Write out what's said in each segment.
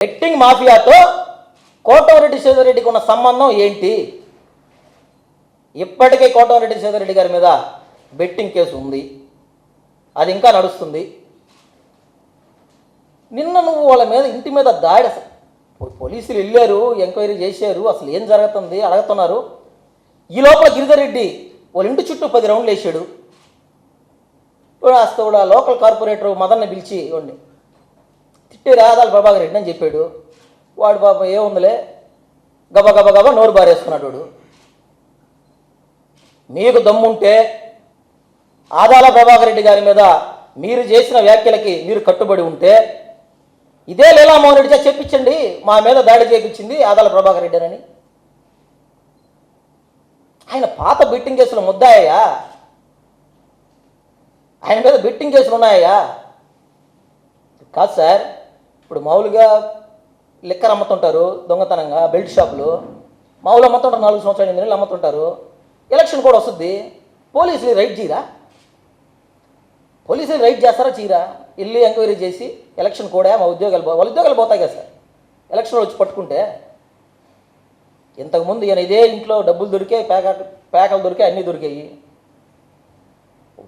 Betting మాఫియాతో Kotamreddy శ్రీధర్రెడ్డికి ఉన్న సంబంధం ఏంటి? ఇప్పటికే కోటమిరెడ్డి శ్రీధర్రెడ్డి గారి మీద బెట్టింగ్ కేసు ఉంది. అది ఇంకా నడుస్తుంది. నిన్న నువ్వు వాళ్ళ మీద ఇంటి మీద దాడి పోలీసులు వెళ్ళారు ఎంక్వైరీ చేశారు అసలు ఏం జరుగుతుంది అడుగుతున్నారు. ఈ లోపల గిరిధర్రెడ్డి వాళ్ళ ఇంటి చుట్టూ పది రౌండ్లు వేసాడు. అస్త కూడా లోకల్ కార్పొరేటర్ మదన్ని పిలిచి ఇవ్వండి తిట్టి రాదాల ప్రభాకర్ రెడ్డి అని చెప్పాడు? వాడు పాపం ఏముందిలే గబ గబ గబ నోరు బారేసుకున్నాడు వాడు. మీకు దమ్ముంటే ఆదాల ప్రభాకర్ రెడ్డి గారి మీద మీరు చేసిన వ్యాఖ్యలకి మీరు కట్టుబడి ఉంటే ఇదే లీలామోహన్ రెడ్డి చెప్పించండి మా మీద దాడి చేయించింది ఆదాల ప్రభాకర్ రెడ్డి అని ఆయన పాత బిట్టింగ్ కేసులు ముద్దాయా ఆయన మీద బిట్టింగ్ కేసులు ఉన్నాయా కాదు సార్. ఇప్పుడు మామూలుగా లిక్కర్ అమ్ముతుంటారు దొంగతనంగా బెల్ట్ షాపులు. మామూలు అమ్ముతుంటారు నాలుగు సంవత్సరాలు ఎనిమిది నెలలు అమ్ముతుంటారు. ఎలక్షన్ కూడా వస్తుంది. పోలీసులు రైట్ చేయరా? పోలీసులు రైట్ చేస్తారా చీరా వెళ్ళి ఎంక్వైరీ చేసి ఎలక్షన్ కూడా మా ఉద్యోగాలు పో- వాళ్ళ ఉద్యోగాలు పోతాయి కదా సార్. ఎలక్షన్లో వచ్చి పట్టుకుంటే. ఇంతకుముందు ఈయన ఇదే ఇంట్లో డబ్బులు దొరికాయి పేక పేకలు దొరికాయి అన్నీ దొరికాయి.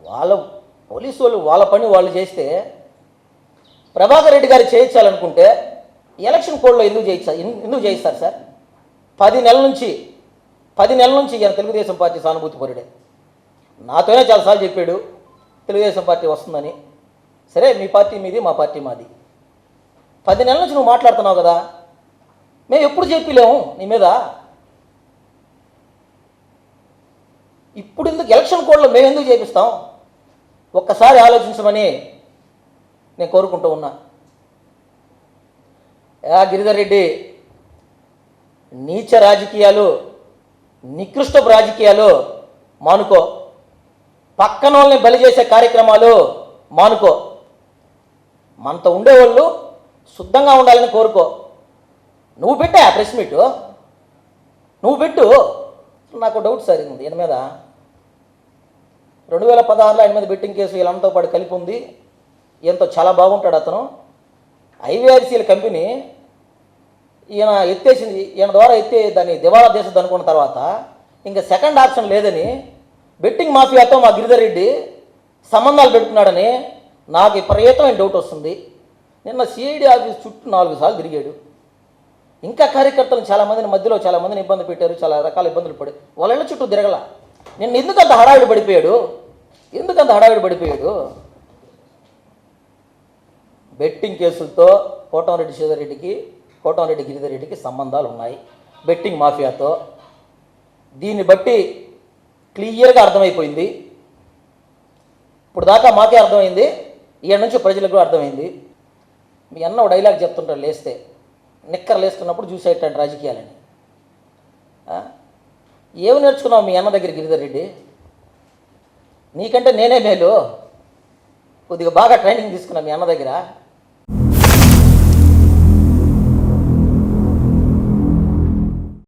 వాళ్ళ పోలీసు వాళ్ళు వాళ్ళ పని వాళ్ళు చేస్తే ప్రభాకర్ రెడ్డి గారు చేయించాలనుకుంటే ఎలక్షన్ కోడ్లో ఎందుకు చేయించారు ఎందుకు చేయిస్తారు సార్? పది నెలల నుంచి పది నెలల నుంచి ఈయన తెలుగుదేశం పార్టీ సానుభూతి పరుడే. నాతోనే చాలాసార్లు చెప్పాడు తెలుగుదేశం పార్టీ వస్తుందని. సరే మీ పార్టీ మీది మా పార్టీ మాది. పది నెలల నుంచి నువ్వు మాట్లాడుతున్నావు కదా మేము ఎప్పుడు చెప్పలేము నీ మీద? ఇప్పుడు ఎందుకు ఎలక్షన్ కోడ్లో మేము ఎందుకు చేపిస్తాం? ఒక్కసారి ఆలోచించమని నేను కోరుకుంటూ ఉన్నా. యా గిరిధర్ రెడ్డి నీచ రాజకీయాలు నికృష్టపు రాజకీయాలు మానుకో. పక్కన వాళ్ళని బలి చేసే కార్యక్రమాలు మానుకో. మనతో ఉండేవాళ్ళు శుద్ధంగా ఉండాలని కోరుకో. నువ్వు పెట్టా ప్రెస్ మీట్? నువ్వు పెట్టు. నాకు డౌట్ సార్ ఉంది. మీద రెండు వేల పదహారులో ఆయన మీద బెట్టింగ్ కేసు వీళ్ళంతా పాటు కలిపి ఉంది. ఈయనతో చాలా బాగుంటాడు అతను. ఐవీఆర్సీల కంపెనీ ఈయన ఎత్తేసింది ఈయన ద్వారా ఎత్తే దాన్ని దివాలా దేశం అనుకున్న తర్వాత ఇంకా సెకండ్ ఆప్షన్ లేదని బెట్టింగ్ మాఫియాతో మా గిరిధర్ రెడ్డి సంబంధాలు పెట్టుకున్నాడని నాకు విపరీతమైన డౌట్ వస్తుంది. నిన్న సిఐడి ఆఫీస్ చుట్టూ నాలుగు సార్లు తిరిగాడు. ఇంకా కార్యకర్తలు చాలా మందిని మధ్యలో చాలామందిని ఇబ్బంది పెట్టారు చాలా రకాల ఇబ్బందులు పడి వాళ్ళ చుట్టూ తిరగల. నిన్న ఎందుకు అంత హడావిడి పడిపోయాడు? ఎందుకంత హడావిడి పడిపోయాడు? బెట్టింగ్ కేసులతో కోటంరెడ్డి శ్రీధర్రెడ్డికి కోటంరెడ్డి గిరిధర్ రెడ్డికి సంబంధాలు ఉన్నాయి బెట్టింగ్ మాఫియాతో. దీన్ని బట్టి క్లియర్గా అర్థమైపోయింది. ఇప్పుడు దాకా మాకే అర్థమైంది. ఈయన నుంచి ప్రజలకు కూడా అర్థమైంది. మీ అన్న డైలాగ్ చెప్తుంటాడు లేస్తే. నిక్కర లేస్తున్నప్పుడు చూసేటండి రాజకీయాలని. ఏమి నేర్చుకున్నావు మీ అన్న దగ్గర గిరిధర్ రెడ్డి నీకంటే నేనే మేలు. కొద్దిగా బాగా ట్రైనింగ్ తీసుకున్నా మీ అన్న దగ్గర.